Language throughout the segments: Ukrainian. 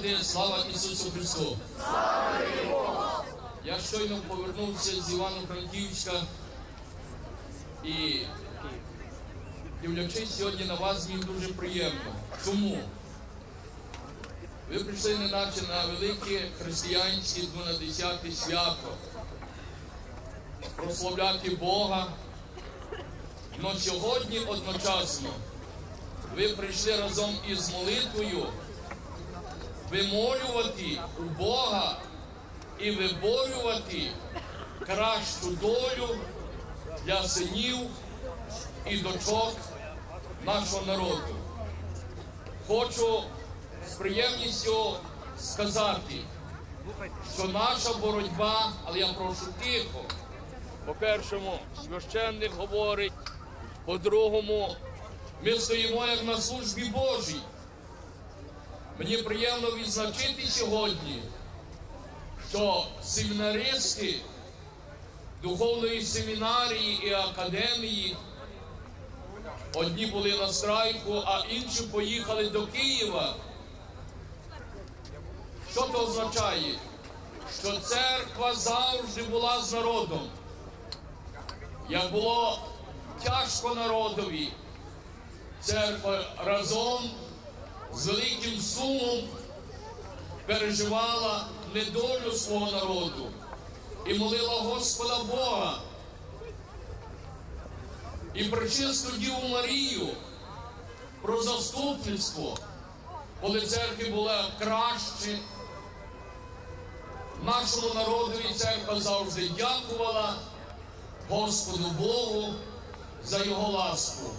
народи, слава Ісусу Христу! Слава Я щойно повернувся з Івано-Франківська і дивлячись сьогодні на вас, мені дуже приємно. Чому? Ви прийшли неначе на велике християнське 12 свято, прославляти Бога. Но сьогодні одночасно ви прийшли разом із молитвою вимолювати у Бога і виборювати кращу долю для синів і дочок нашого народу. Хочу з приємністю сказати, що наша боротьба, але я прошу тихо. По-першому, священник говорить, по-другому, ми стоїмо як на службі Божій. Мені приємно відзначити сьогодні, що семінаристи духовної семінарії і академії одні були на страйку, а інші поїхали до Києва. Що це означає? Що церква завжди була з народом. Як було тяжко народові, церква разом великим сумом переживала недолю свого народу і молила Господа Бога. І причисту Діву Марію про заступництво, коли церкві було краще, нашому народові церква завжди дякувала Господу Богу за його ласку.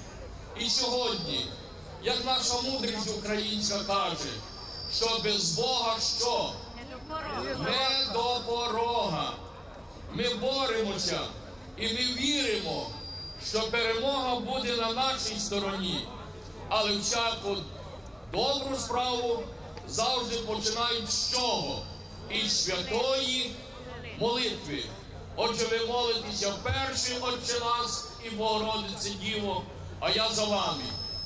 І сьогодні, як наша мудрість українська каже, що без Бога що? Не до порога. Ми боремося і ми віримо, що перемога буде на нашій стороні, але всяку добру справу завжди починають з чого? Із святої молитви. Отже, ви молитеся перший Отче нас і Богородице Діво, а я за вами.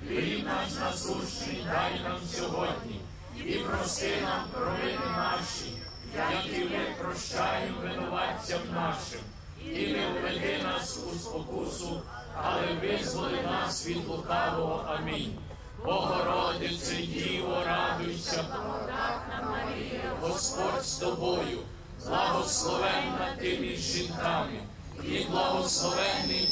Хліб наш насущний дай нам сьогодні, і прости нам провини наші, як і ми прощаємо винуватцям нашим. І не введи нас у спокусу, але визволи нас від лукавого. Амінь. Богородице, Діво, радуйся, Господь з тобою, благословенна ти між жінками, і благословенний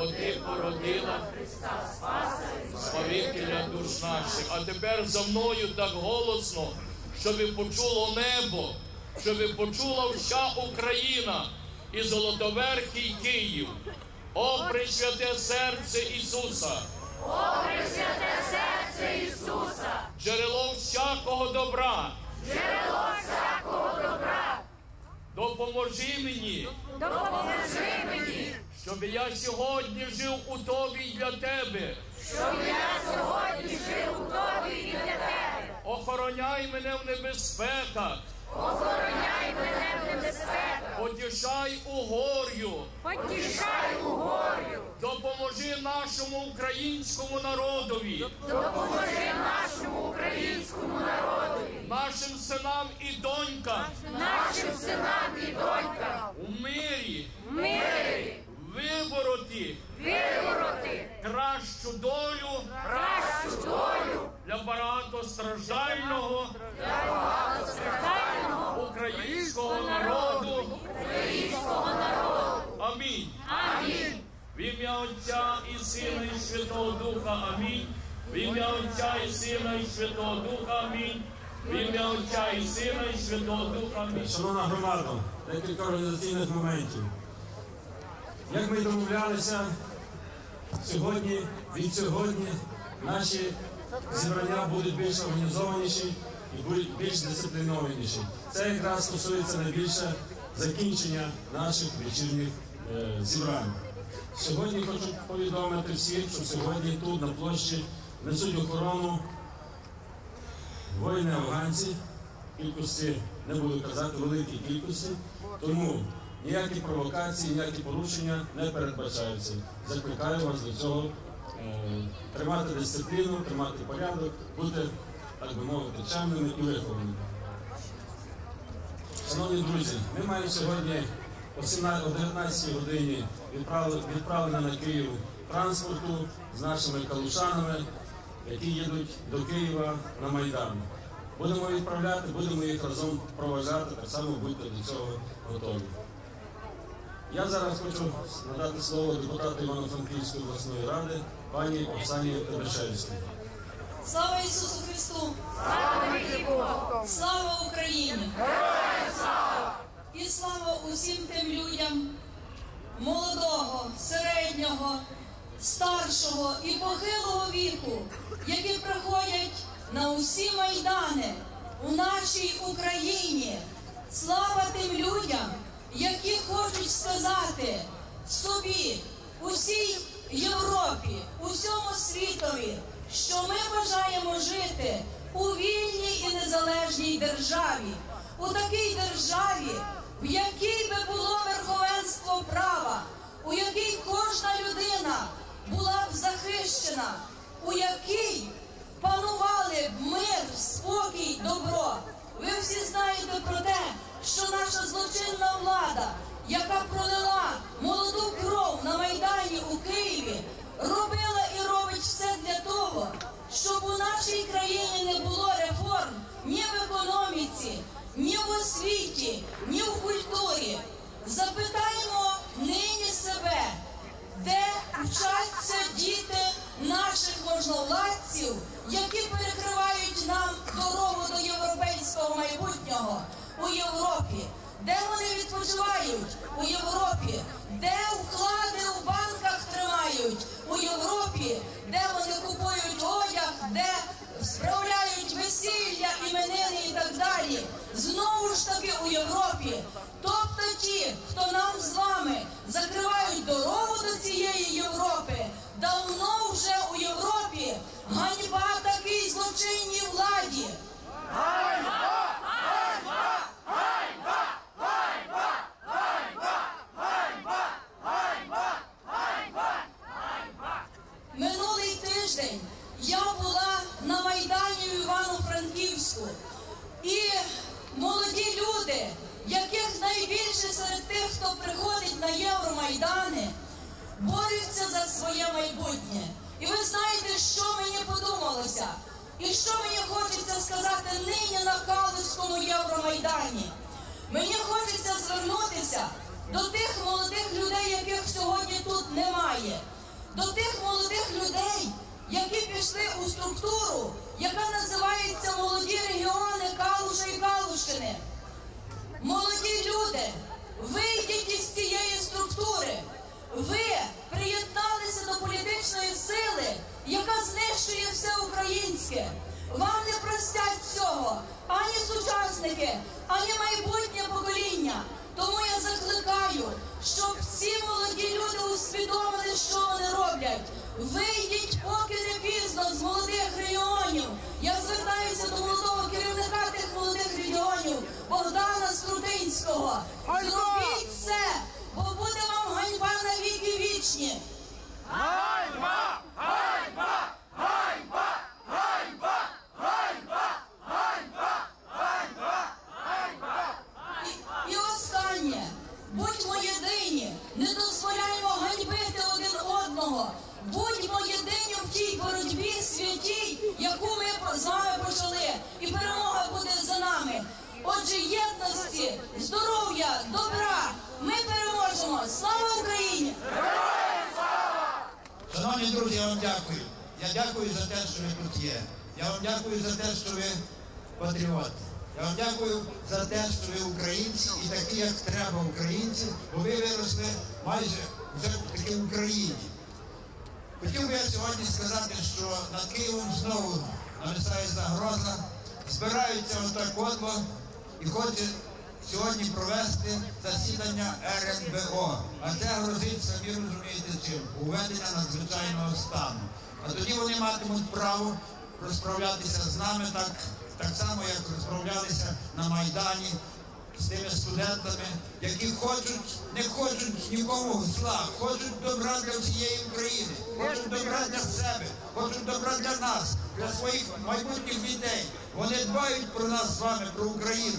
бо ти породила Христа Спаса Спавителя душ наших. А тепер за мною так голосно, щоб почуло небо, щоб почула вся Україна і Золотоверхий Київ. О, пресвяте серце Ісуса! О, Пресвяте серце Ісуса, джерело всякого добра. джерело всякого добра, Допоможи мені, допоможи мені, щоб я сьогодні жив у тобі й для тебе. щоб я сьогодні жив у тобі і для тебе. Охороняй мене в небезпеках, Охороняй мене в небезпеках, потішай у горю, потішай у горю, допоможи нашому українському народові, допоможи нашому українському народові, нашим синам і донькам. Нашим синам і донькам, у мирі в мирі, вибороти вибороти кращу долю кращу долю для багатостраждального багатостраждального українського народу. українського народу. Амінь. Амінь. В ім'я Отця і Сина, і Святого Духа. Амінь. В ім'я Отця і Сина, і Святого Духа. Амінь. В ім'я Отця і Сина, і Святого Духа. Амінь. Шановна громада, декілька організаційних моментів. Як ми домовлялися, сьогодні, від сьогодні наші зібрання будуть більш організованіші, і будуть більш дисциплінованіші. Це якраз стосується найбільше закінчення наших вечірніх е, зібрань. Сьогодні хочу повідомити всіх, що сьогодні тут на площі несуть охорону воїни афганці, кількості, не буду казати, великій кількості, тому ніякі провокації, ніякі порушення не передбачаються. Закликаю вас до цього е, тримати дисципліну, тримати порядок, бути, так би мовити, чемними і вихованими. Шановні друзі, ми маємо сьогодні о 17 о 19 годині відправлення на Київ транспорту з нашими калушанами, які їдуть до Києва на Майдан. Будемо відправляти, будемо їх разом проважати, так само будьте до цього готові. Я зараз хочу надати слово депутату Івано-Франківської обласної ради пані Оксані Тебешевській. Слава Ісусу Христу! Слава Україні! І слава усім тим людям молодого, середнього, старшого і похилого віку, які приходять на усі майдани у нашій Україні. Слава тим людям, які хочуть сказати собі, усій Європі, усьому світові, що ми бажаємо жити у вільній і незалежній державі, у такій державі, в якій би було верховенство права, у якій кожна людина була б захищена, у якій панували б мир, спокій, добро. Ви всі знаєте про те, що наша злочинна влада, яка пролила молоду кров на Майдані у Києві, робила і робить все для того, борються за своє майбутнє. І ви знаєте, що мені подумалося? І що мені хочеться сказати нині на Калузькому Євромайдані? Мені хочеться звернутися до тих молодих людей, яких сьогодні тут немає, до тих молодих людей, які пішли у структуру, яка називається Молоді регіони Калуша і Калущини. Молоді люди, вийдіть із цієї структури. Ви приєдналися до політичної сили, яка знищує все українське. Вам не простять цього ані сучасники, ані майбутнє покоління. Тому я закликаю, щоб ці молоді люди усвідомили, що вони роблять. Вийдіть, поки не пізно з молодих регіонів. Я звертаюся до молодого керівника тих молодих регіонів Богдана Скрутинського. Зробіть це, бо буде вам ганьба на віки вічні. Ганьба! і останнє, будьмо єдині, не дозволяємо ганьбити один одного. Будьмо єдині в тій боротьбі святій, яку ми по- з вами почали, і перемога буде за нами. Отже, єдності, здоров'я, добра. Ми переможемо. Слава Україні! Шановні друзі, я вам дякую. Я дякую за те, що ви тут є. Я вам дякую за те, що ви патріоти. Я вам дякую за те, що ви українці і такі, як треба українці, бо ви виросли майже вже таки в Україні. Хотів би я сьогодні сказати, що над Києвом знову нависає загроза збираються отак одло і хоче сьогодні провести засідання РНБО. А це грозить, самі розумієте чим, уведення надзвичайного стану. А тоді вони матимуть право розправлятися з нами так, так само, як розправлялися на Майдані з тими студентами, які хочуть, не хочуть нікому зла, хочуть добра для всієї України, хочуть добра для себе, хочуть добра для нас, для своїх майбутніх дітей. Вони дбають про нас з вами, про Україну.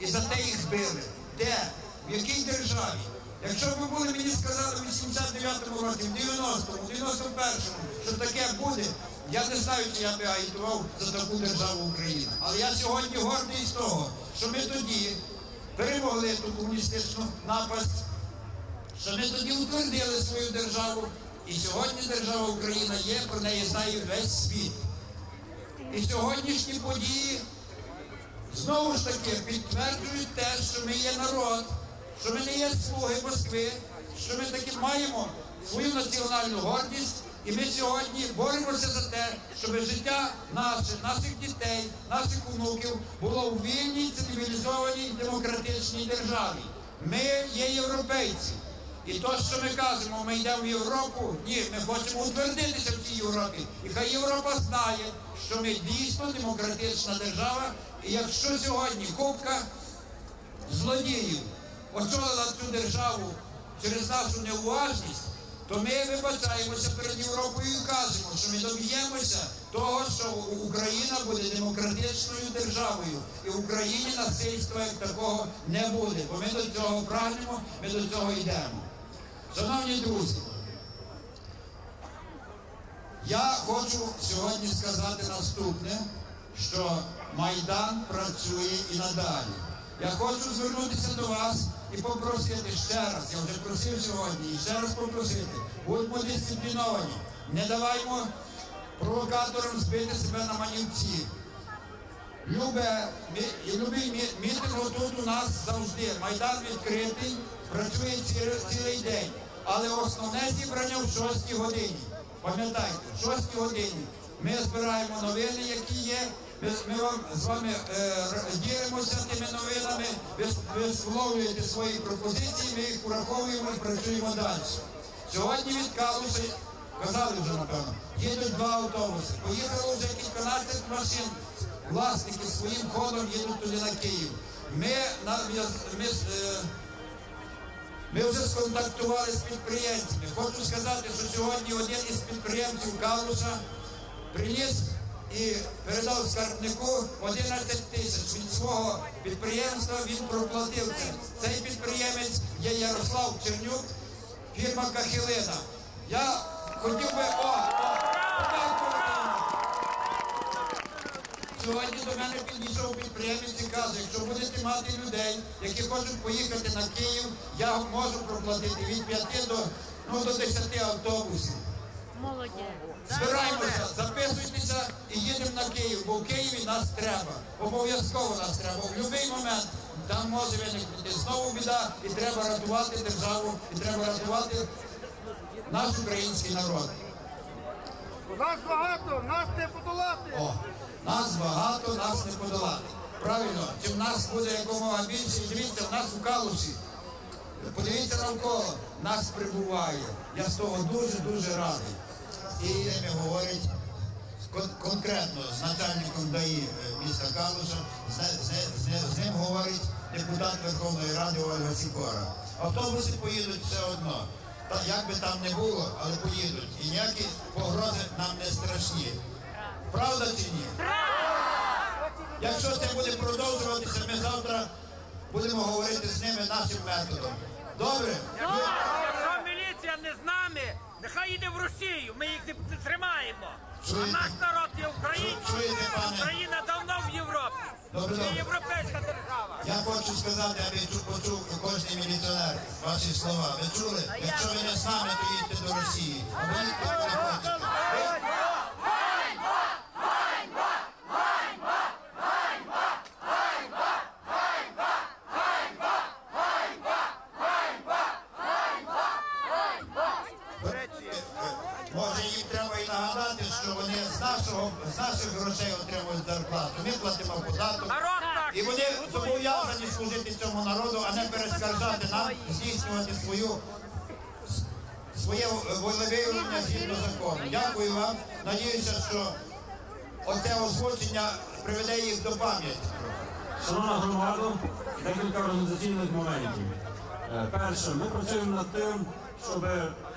І за те їх били. Де? В якій державі? Якщо б ви були мені сказали в 89-му році, в 90-му, в 91-му, що таке буде, я не знаю, чи я би агітував за таку державу Україна. Але я сьогодні гордий з того, що ми тоді перемогли ту комуністичну напасть, що ми тоді утвердили свою державу. І сьогодні держава Україна є, про неї знає весь світ. І сьогоднішні події знову ж таки підтверджують те, що ми є народ, що ми не є слуги Москви, що ми таки маємо свою національну гордість, і ми сьогодні боремося за те, щоб життя наше, наших дітей, наших онуків було в вільній, цивілізованій, демократичній державі. Ми є європейці. І то, що ми кажемо, ми йдемо в Європу, ні, ми хочемо утвердитися в цій Європі. І хай Європа знає, що ми дійсно демократична держава. І якщо сьогодні купка злодіїв очолила цю державу через нашу неуважність, то ми вибачаємося перед Європою і кажемо, що ми доб'ємося того, що Україна буде демократичною державою, і в Україні насильства як такого не буде. Бо ми до цього прагнемо, ми до цього йдемо. Шановні друзі, я хочу сьогодні сказати наступне, що Майдан працює і надалі. Я хочу звернутися до вас і попросити ще раз, я вже просив сьогодні, і ще раз попросити, будьмо дисципліновані, не даваймо провокаторам збити себе на манівці. Любе, і любий мі- мітинг тут у нас завжди. Майдан відкритий, працює ці- цілий день. Але основне зібрання в 6 годині. Пам'ятайте, в 6 годині ми збираємо новини, які є. Ми, з вами е, тими новинами, ви, висловлюєте свої пропозиції, ми їх враховуємо і працюємо далі. Сьогодні від казали вже напевно, їдуть два автобуси. Поїхало вже кільканадцять машин. Власники своїм ходом їдуть туди на Київ. Ми, на, ми, е, ми вже сконтактували з підприємцями. Хочу сказати, що сьогодні один із підприємців Калуша приніс і передав скарбнику 11 тисяч від свого підприємства. Він проплатив це. Цей підприємець є Ярослав Чернюк, фірма Кахилина. Я хотів би о. Сьогодні до мене підійшов підприємець і каже, якщо будете мати людей, які хочуть поїхати на Київ, я можу проплатити від 5 до, ну, до 10 автобусів. Молодець. Збираємося, записуйтеся і їдемо на Київ, бо в Києві нас треба. Обов'язково нас треба. В будь-який момент там може виникнути знову біда, і треба рятувати державу, і треба рятувати наш український народ. Нас багато, нас не подолати. О, нас багато, нас не подолати. Правильно, чим нас буде якомога більше, дивіться, в нас у калуші. Подивіться навколо, нас прибуває. Я з того дуже-дуже радий. І говорить кон- конкретно з начальником ДАІ е, міста Калуша, з, з- з- з ним говорить депутат Верховної Ради Ольга Сікора. Автобуси поїдуть все одно. Та, як би там не було, але поїдуть. І ніякі погрози нам не страшні. Правда чи ні? Якщо це буде продовжуватися, ми завтра будемо говорити з ними нашим методом. Добре? Якщо міліція не з нами, нехай йде в Росію, ми їх не тримаємо. А наш народ є український. Україна давно в Європі. Ми європейська держава. Я хочу сказати, аби чу- почув кожен міліціонер ваші слова. Ви чули? Якщо ви не з нами, то їдьте до Росії. А ви не куди служити цьому народу, а не перескаржати нам, здійснювати свою своє волевиявлення згідно закону. Дякую вам. Надіюся, що оце озвучення приведе їх до пам'яті. Шановна громада, декілька організаційних моментів. Е, Перше, ми працюємо над тим, щоб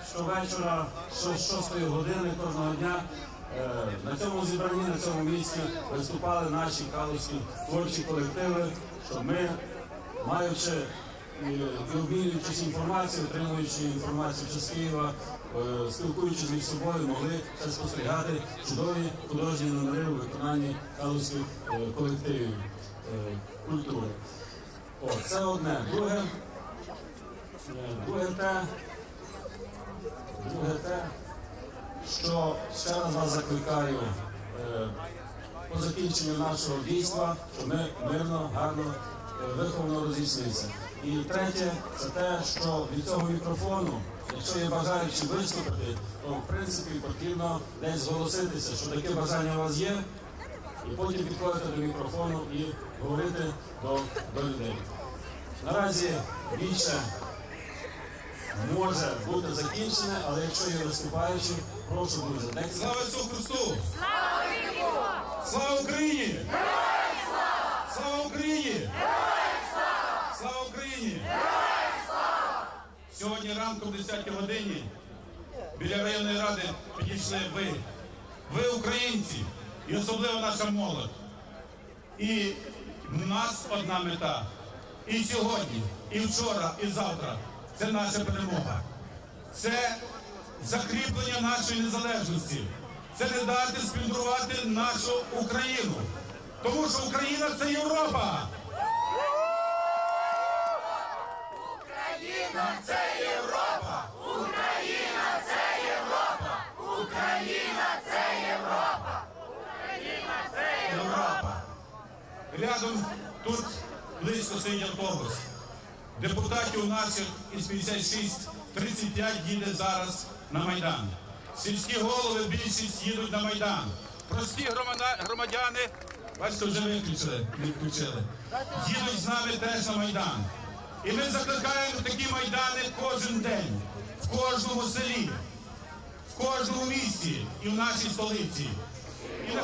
щовечора, що з 6 години кожного дня е, на цьому зібранні, на цьому місці виступали наші калузькі творчі колективи, щоб ми, маючи і обмінюючись інформацією, отримуючи інформацію чи з Києва, е, спілкуючись між собою, могли ще спостерігати чудові художні номери у виконанні калузьких е, колективів е, культури. О, це одне. Друге, е, друге те, друге те, що ще раз вас закликаю е, по закінченню нашого дійства, щоб ми мирно, гарно, е, виховано розійшлися. І третє, це те, що від цього мікрофону, якщо є бажаючі виступити, то в принципі потрібно десь зголоситися, що таке бажання у вас є, і потім підходити до мікрофону і говорити до, до людей. Наразі більше може бути закінчене, але якщо є виступаючі, прошу дуже. Декілька Слава Ісусу Христу! Слава Україні! Слава Україні! Слава Україні! Сьогодні ранком о 10 годині біля районної ради підійшли ви. Ви українці і особливо наша молодь. І в нас одна мета. І сьогодні, і вчора, і завтра це наша перемога. Це закріплення нашої незалежності. Це не дати сплюндрувати нашу Україну. Тому що Україна це Європа. Україна це Європа! Україна це Європа! Україна це Європа! Європа. Рядом тут близько стоїть автобус. Депутатів наших із 56, 35 їде зараз на Майдан. Сільські голови більшість їдуть на Майдан. Прості громадяни, бачите, вже виключили, відключили. Їдуть з нами теж на Майдан. І ми закликаємо такі майдани кожен день, в кожному селі, в кожному місті і в нашій столиці. І на